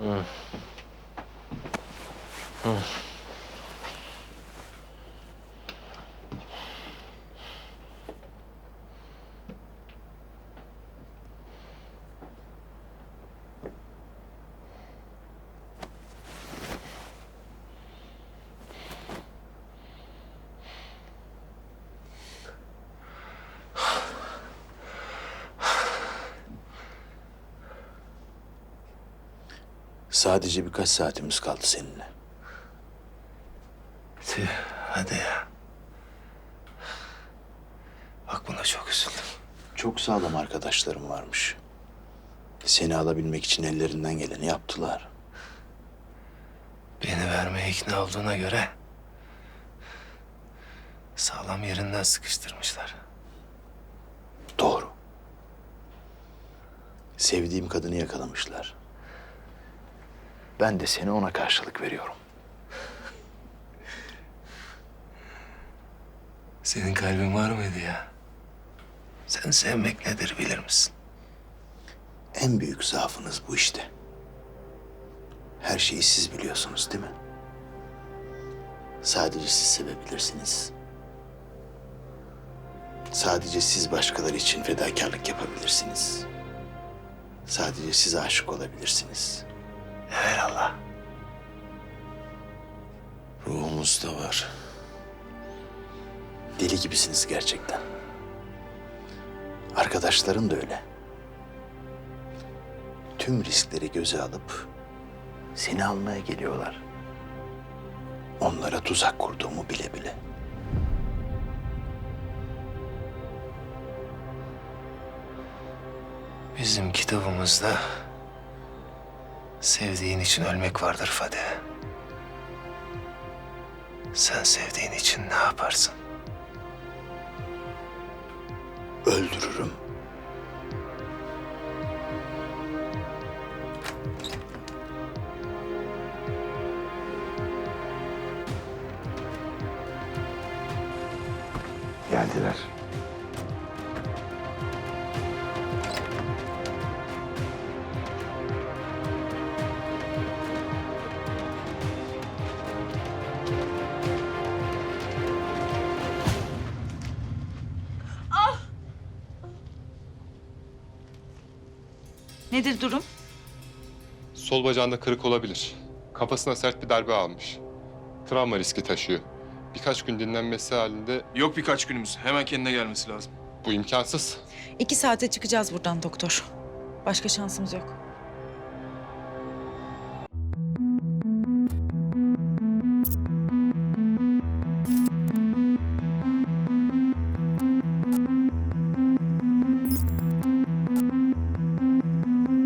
Mm. Mm. Sadece birkaç saatimiz kaldı seninle. Tüh, hadi ya. Bak buna çok üzüldüm. Çok sağlam arkadaşlarım varmış. Seni alabilmek için ellerinden geleni yaptılar. Beni vermeye ikna olduğuna göre... ...sağlam yerinden sıkıştırmışlar. Doğru. Sevdiğim kadını yakalamışlar. Ben de seni ona karşılık veriyorum. Senin kalbin var mıydı ya? Sen sevmek nedir bilir misin? En büyük zaafınız bu işte. Her şeyi siz biliyorsunuz değil mi? Sadece siz sevebilirsiniz. Sadece siz başkaları için fedakarlık yapabilirsiniz. Sadece siz aşık olabilirsiniz. Evelallah. Ruhumuzda var. Deli gibisiniz gerçekten. Arkadaşların da öyle. Tüm riskleri göze alıp seni almaya geliyorlar. Onlara tuzak kurduğumu bile bile. Bizim kitabımızda sevdiğin için ölmek vardır Fadi. Sen sevdiğin için ne yaparsın? Öldürürüm. Geldiler. Nedir durum? Sol bacağında kırık olabilir. Kafasına sert bir darbe almış. Travma riski taşıyor. Birkaç gün dinlenmesi halinde Yok birkaç günümüz. Hemen kendine gelmesi lazım. bu imkansız. İki saate çıkacağız buradan doktor. Başka şansımız yok.